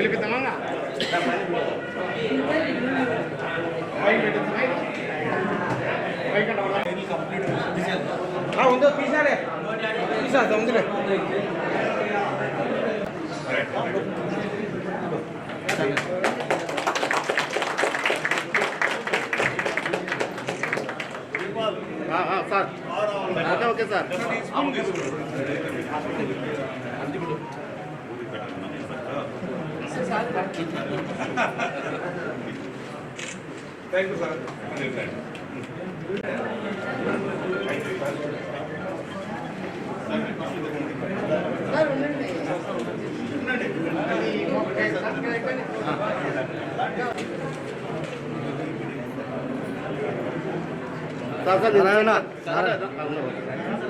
పిలిపిద్దామా ఉందో తీసారే తీసా ఉందిలే sir okay okay sir thank you sir sir sir Narayana Reddy Babu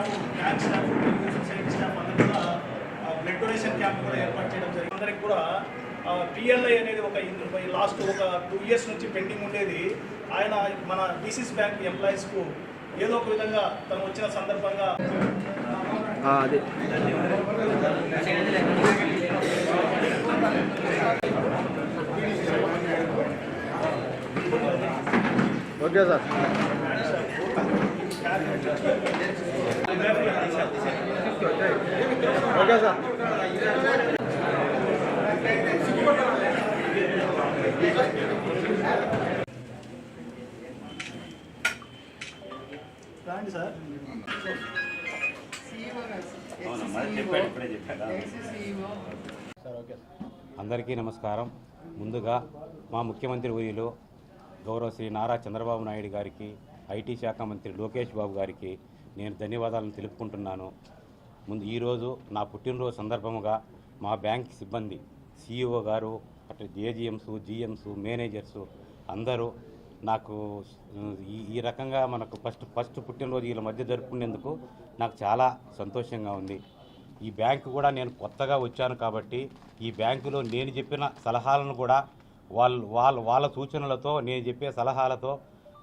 staff bank staff society staff అందరూ కూడా బ్లడ్ డొనేషన్ క్యాంప్ కూడా ఏర్పాటు చేయడం జరిగింది. అందరికి కూడా పిఎల్ఐ అనేది ఒక లాస్ట్ ఒక టూ ఇయర్స్ నుంచి పెండింగ్ ఉండేది. ఆయన మన డిసిస్ బ్యాంక్ ఎంప్లాయీస్కు ఏదో ఒక విధంగా తను వచ్చిన సందర్భంగా ఓకే సార్ ఓకే సార్ రాండి సార్. అందరికీ నమస్కారం. ముందుగా మా ముఖ్యమంత్రి ఊరిలో గౌరవ శ్రీ నారా చంద్రబాబు నాయుడు గారికి ఐటీ శాఖ మంత్రి లోకేష్ బాబు గారికి నేను ధన్యవాదాలను తెలుపుకుంటున్నాను. ముందు ఈరోజు నా పుట్టినరోజు సందర్భముగా మా బ్యాంక్ సిబ్బంది సిఇఓ గారు అటు జేజీఎంస్ జిఎంస్ మేనేజర్స్ అందరూ నాకు ఈ ఈ రకంగా మనకు ఫస్ట్ ఫస్ట్ పుట్టినరోజు వీళ్ళ మధ్య జరుపుకునేందుకు నాకు చాలా సంతోషంగా ఉంది. ఈ బ్యాంకు కూడా నేను కొత్తగా వచ్చాను కాబట్టి ఈ బ్యాంకులో నేను చెప్పిన సలహాలను కూడా వాళ్ళు వాళ్ళ వాళ్ళ సూచనలతో నేను చెప్పే సలహాలతో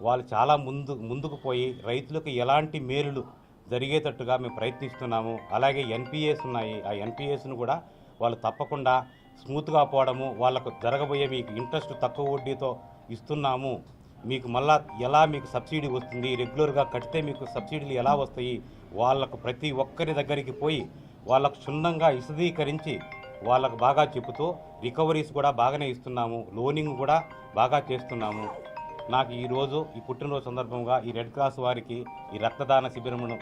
వాళ్ళు చాలా ముందు ముందుకు పోయి రైతులకు ఎలాంటి మేలులు జరిగేటట్టుగా మేము ప్రయత్నిస్తున్నాము. అలాగే ఎన్పిఎస్ ఉన్నాయి. ఆ ఎన్పిఎస్ను కూడా వాళ్ళు తప్పకుండా స్మూత్గా పోవడము వాళ్ళకు జరగబోయే మీకు ఇంట్రెస్ట్ తక్కువ వడ్డీతో ఇస్తున్నాము. మీకు మళ్ళా ఎలా మీకు సబ్సిడీ వస్తుంది రెగ్యులర్గా కడితే మీకు సబ్సిడీలు ఎలా వస్తాయి వాళ్ళకు ప్రతి ఒక్కరి దగ్గరికి పోయి వాళ్ళకు క్షుణ్ణంగా విశదీకరించి వాళ్ళకు బాగా చెబుతూ రికవరీస్ కూడా బాగానే ఇస్తున్నాము. లోనింగ్ కూడా బాగా చేస్తున్నాము. నాకు ఈరోజు ఈ పుట్టినరోజు సందర్భంగా ఈ రెడ్ క్రాస్ వారికి ఈ రక్తదాన శిబిరమును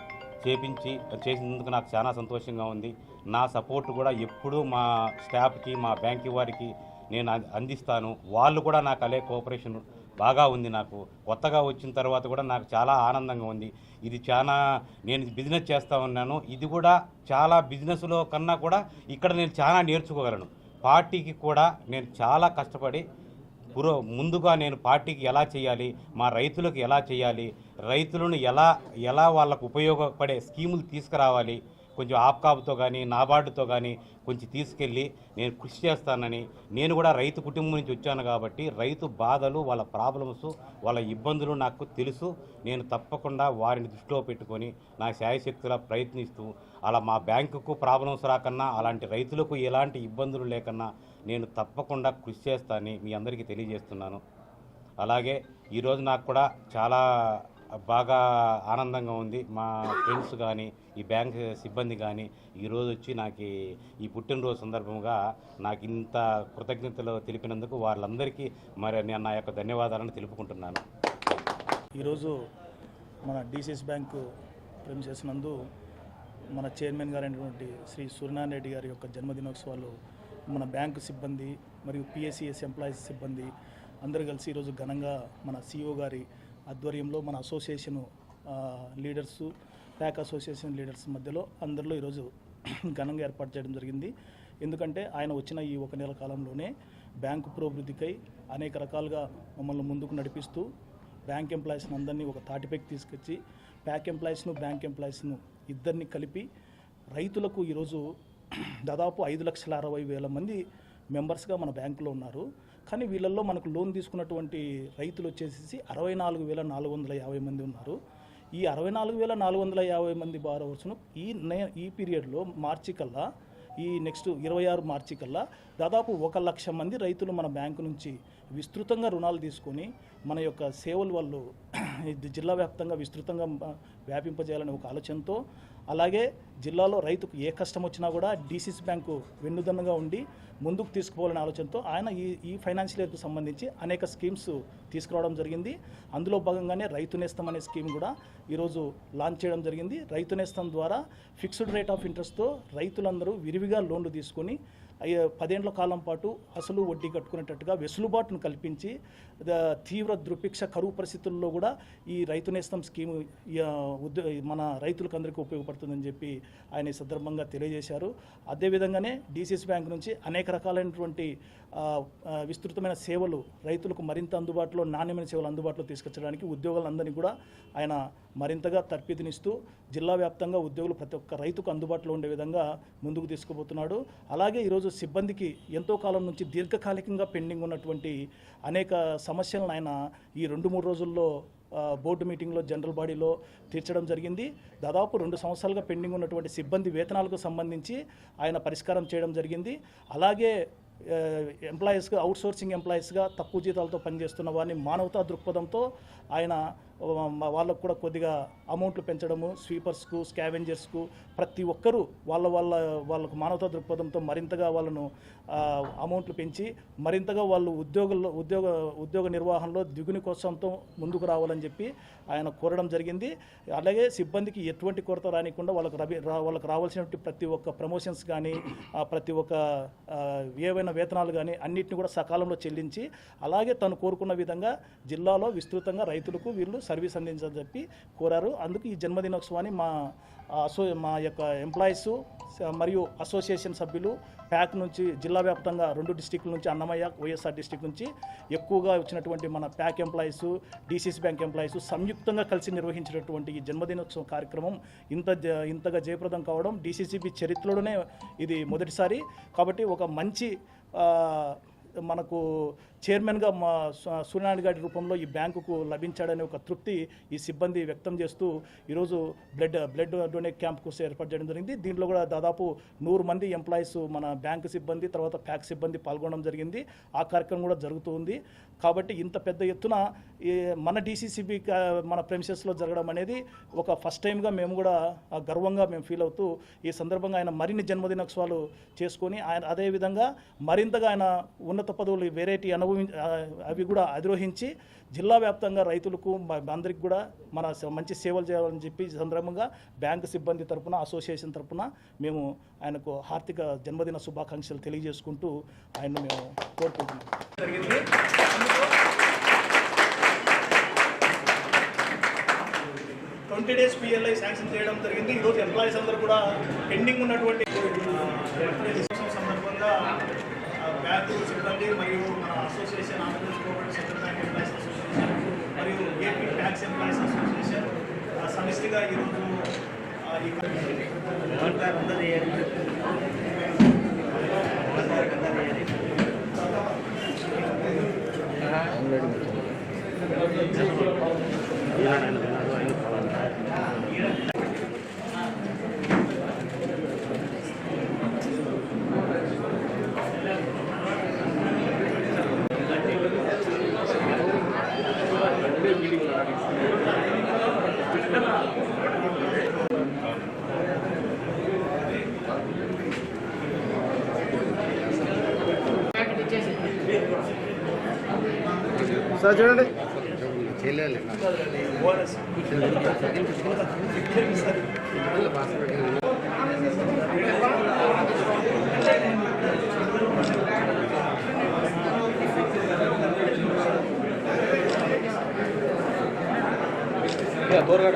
చేపించి చేసినందుకు నాకు చాలా సంతోషంగా ఉంది. నా సపోర్ట్ కూడా ఎప్పుడూ మా స్టాఫ్కి మా బ్యాంక్ వారికి నేను అందిస్తాను. వాళ్ళు కూడా నాకు అలే కోఆపరేషన్ బాగా ఉంది నాకు. కొత్తగా వచ్చిన తర్వాత కూడా నాకు చాలా ఆనందంగా ఉంది. ఇది చాలా నేను బిజినెస్ చేస్తూ ఉన్నాను. ఇది కూడా చాలా బిజినెస్లో కన్నా కూడా ఇక్కడ నేను చాలా నేర్చుకోగలను. పార్టీకి కూడా నేను చాలా కష్టపడి పురో ముందుగా నేను పార్టీకి ఎలా చేయాలి మా రైతులకు ఎలా చేయాలి రైతులను ఎలా ఎలా వాళ్ళకు ఉపయోగపడే స్కీములు తీసుకురావాలి కొంచెం ఆప్కాబ్తో కానీ నాబార్డుతో కానీ కొంచెం తీసుకెళ్ళి నేను కృషి చేస్తానని నేను కూడా రైతు కుటుంబం నుంచి వచ్చాను కాబట్టి రైతు బాధలు వాళ్ళ ప్రాబ్లమ్స్ వాళ్ళ ఇబ్బందులు నాకు తెలుసు. నేను తప్పకుండా వారిని దృష్టిలో పెట్టుకొని నా శాయశక్తులా ప్రయత్నిస్తూ అలా మా బ్యాంకుకు ప్రాబ్లమ్స్ రాకన్నా అలాంటి రైతులకు ఎలాంటి ఇబ్బందులు లేకన్నా నేను తప్పకుండా కృషి చేస్తానని మీ అందరికీ తెలియజేస్తున్నాను. అలాగే ఈరోజు నాకు కూడా చాలా బాగా ఆనందంగా ఉంది. మా ఫ్రెండ్స్ కానీ ఈ బ్యాంక్ సిబ్బంది కానీ ఈరోజు వచ్చి నాకు ఈ- పుట్టినరోజు సందర్భంగా నాకు ఇంత కృతజ్ఞతలు తెలిపినందుకు వాళ్ళందరికీ మరి నేను నా యొక్క ధన్యవాదాలను తెలుపుకుంటున్నాను. ఈరోజు మన డీసీఎస్ బ్యాంకు ప్రెమిసెస్ నందు మన చైర్మన్ గారైనటువంటి శ్రీ సూర్యనారాయణ రెడ్డి గారి యొక్క జన్మదినోత్సవాలు మన బ్యాంకు సిబ్బంది మరియు పిఎస్సిఎస్ ఎంప్లాయీస్ సిబ్బంది అందరూ కలిసి ఈరోజు ఘనంగా మన సిఇఓ గారి ఆధ్వర్యంలో మన association leaders PAC association leaders మధ్యలో అందరిలో ఈరోజు ఘనంగా ఏర్పాటు చేయడం జరిగింది. ఎందుకంటే ఆయన వచ్చిన ఈ ఒక నెల కాలంలోనే బ్యాంకు పురోభివృద్ధికై అనేక రకాలుగా మమ్మల్ని ముందుకు నడిపిస్తూ బ్యాంక్ ఎంప్లాయీస్ని అందరినీ ఒక తాటిపైకి తీసుకొచ్చి ప్యాక్ ఎంప్లాయీస్ను బ్యాంక్ ఎంప్లాయీస్ను ఇద్దరిని కలిపి రైతులకు ఈరోజు దాదాపు ఐదు లక్షల అరవై వేల మంది మెంబర్స్గా మన బ్యాంకులో ఉన్నారు. కానీ వీళ్ళల్లో మనకు లోన్ తీసుకున్నటువంటి రైతులు వచ్చేసి అరవై నాలుగు వేల నాలుగు వందల యాభై మంది ఉన్నారు. ఈ అరవై నాలుగు వేల నాలుగు వందల యాభై మంది బారోవర్స్ను ఈ నే ఈ పీరియడ్లో మార్చి కల్లా ఈ నెక్స్ట్ ఇరవై ఆరు మార్చి కల్లా దాదాపు ఒక లక్ష మంది రైతులు మన బ్యాంకు నుంచి విస్తృతంగా రుణాలు తీసుకొని మన యొక్క సేవలు వాళ్ళు జిల్లా వ్యాప్తంగా విస్తృతంగా వ్యాపింపజేయాలనే ఒక ఆలోచనతో అలాగే జిల్లాలో రైతుకు ఏ కష్టం వచ్చినా కూడా డీసీసీ బ్యాంకు వెన్నుదన్నుగా ఉండి ముందుకు తీసుకుపోవాలనే ఆలోచనతో ఆయన ఈ ఈ ఫైనాన్షియల్ ఇయర్కు సంబంధించి అనేక స్కీమ్స్ తీసుకురావడం జరిగింది. అందులో భాగంగానే రైతు నేస్తం అనే స్కీమ్ కూడా ఈరోజు లాంచ్ చేయడం జరిగింది. రైతు నేస్తం ద్వారా ఫిక్స్డ్ రేట్ ఆఫ్ ఇంట్రెస్ట్తో రైతులందరూ విరివిగా లోన్లు తీసుకొని పదేండ్ల కాలం పాటు అసలు వడ్డీ కట్టుకునేటట్టుగా వెసులుబాటును కల్పించి తీవ్ర దుర్భిక్ష కరువు పరిస్థితుల్లో కూడా ఈ రైతు నేస్తం స్కీము మన రైతులకు అందరికీ ఉపయోగపడుతుందని చెప్పి ఆయన ఈ సందర్భంగా తెలియజేశారు. అదేవిధంగానే డీసీసీ బ్యాంక్ నుంచి అనేక రకాలైనటువంటి విస్తృతమైన సేవలు రైతులకు మరింత అందుబాటులో నాణ్యమైన సేవలు అందుబాటులో తీసుకొచ్చడానికి ఉద్యోగులందరినీ కూడా ఆయన మరింతగా తర్ఫీదునిస్తూ జిల్లా వ్యాప్తంగా ఉద్యోగులు ప్రతి ఒక్క రైతుకు అందుబాటులో ఉండే విధంగా ముందుకు తీసుకుపోతున్నాడు. అలాగే ఈరోజు సిబ్బందికి ఎంతో కాలం నుంచి దీర్ఘకాలికంగా పెండింగ్ ఉన్నటువంటి అనేక సమస్యలను ఆయన ఈ రెండు మూడు రోజుల్లో బోర్డు మీటింగ్లో జనరల్ బాడీలో తీర్చడం జరిగింది. దాదాపు రెండు సంవత్సరాలుగా పెండింగ్ ఉన్నటువంటి సిబ్బంది వేతనాలకు సంబంధించి ఆయన పరిష్కారం చేయడం జరిగింది. అలాగే ఎంప్లాయీస్గా అవుట్సోర్సింగ్ ఎంప్లాయీస్గా తక్కువ జీతాలతో పనిచేస్తున్న వారిని మానవతా దృక్పథంతో ఆయన వాళ్ళకు కూడా కొద్దిగా అమౌంట్లు పెంచడము స్వీపర్స్కు స్కావెంజర్స్కు ప్రతి ఒక్కరూ వాళ్ళ వాళ్ళ వాళ్ళకు మానవతా దృక్పథంతో మరింతగా వాళ్ళను అమౌంట్లు పెంచి మరింతగా వాళ్ళు ఉద్యోగుల్లో ఉద్యోగ ఉద్యోగ నిర్వహణలో దిగుని కోసంతో ముందుకు రావాలని చెప్పి ఆయన కోరడం జరిగింది. అలాగే సిబ్బందికి ఎటువంటి కొరత రానికుండా వాళ్ళకు రవి రా వాళ్ళకు రావాల్సినటువంటి ప్రతి ఒక్క ప్రమోషన్స్ కానీ ప్రతి ఒక్క ఏవైనా వేతనాలు కానీ అన్నిటిని కూడా సకాలంలో చెల్లించి అలాగే తను కోరుకున్న విధంగా జిల్లాలో విస్తృతంగా రైతులకు వీళ్ళు సర్వీస్ అందించాలని చెప్పి కోరారు. అందుకు ఈ జన్మదినోత్సవాన్ని మా అసో మా యొక్క ఎంప్లాయీస్ మరియు అసోసియేషన్ సభ్యులు ప్యాక్ నుంచి జిల్లా వ్యాప్తంగా రెండు డిస్టిక్ల నుంచి అన్నమయ్య వైఎస్ఆర్ డిస్టిక్ నుంచి ఎక్కువగా వచ్చినటువంటి మన PAC employees DCC bank employees సంయుక్తంగా కలిసి నిర్వహించినటువంటి ఈ జన్మదినోత్సవం కార్యక్రమం ఇంత జ- ఇంతగా జయప్రదం కావడం డీసీసీబీ చరిత్రలోనే ఇది మొదటిసారి. కాబట్టి ఒక మంచి మనకు చైర్మన్గా మా సు- సూర్యనారాయణ గారి రూపంలో ఈ బ్యాంకుకు లభించాడనే ఒక తృప్తి ఈ సిబ్బంది వ్యక్తం చేస్తూ ఈరోజు బ్లడ్ బ్లడ్ డొనేట్ క్యాంప్కు ఏర్పాటు చేయడం జరిగింది. దీంట్లో కూడా దాదాపు నూరు మంది ఎంప్లాయీస్ మన బ్యాంకు సిబ్బంది తర్వాత ప్యాక్ సిబ్బంది పాల్గొనడం జరిగింది. ఆ కార్యక్రమం కూడా జరుగుతూ ఉంది. కాబట్టి ఇంత పెద్ద ఎత్తున ఈ మన డీసీసీబీ మన ప్రెమిసెస్లో జరగడం అనేది ఒక ఫస్ట్ టైంగా మేము కూడా గర్వంగా మేము ఫీల్ అవుతూ ఈ సందర్భంగా ఆయన మరిన్ని జన్మదినోత్సవాలు చేసుకొని ఆయన అదేవిధంగా మరింతగా ఆయన ఉన్నత పదవులు వెరైటీ అనుభవి అవి కూడా అధిరోహించి జిల్లా వ్యాప్తంగా రైతులకు అందరికి కూడా మన మంచి సేవలు చేయాలని చెప్పి సందర్భంగా బ్యాంకు సిబ్బంది తరపున అసోసియేషన్ తరపున మేము ఆయనకు హార్దిక జన్మదిన శుభాకాంక్షలు తెలియజేసుకుంటూ ఆయన్ను మేము కోరుకుంటున్నాం. ట్వంటీ డేస్ పిఎల్ఐ శాంక్షన్ చేయడం జరిగింది. ఈరోజు ఎంప్లాయీస్ అందరూ కూడా పెండింగ్ ఉన్నటువంటి సందర్భంగా ఆ, బ్యాంకు సిబ్బంది మరియు మన association Andhra Pradesh cooperative central bank employees association మరియు ఏపీ ట్యాక్స్ ఎంప్లాయీస్ అసోసియేషన్ ఆ, సమిష్టిగా ఈరోజు ఆ, ఈ సార్ చూడండి. బోర్గాడ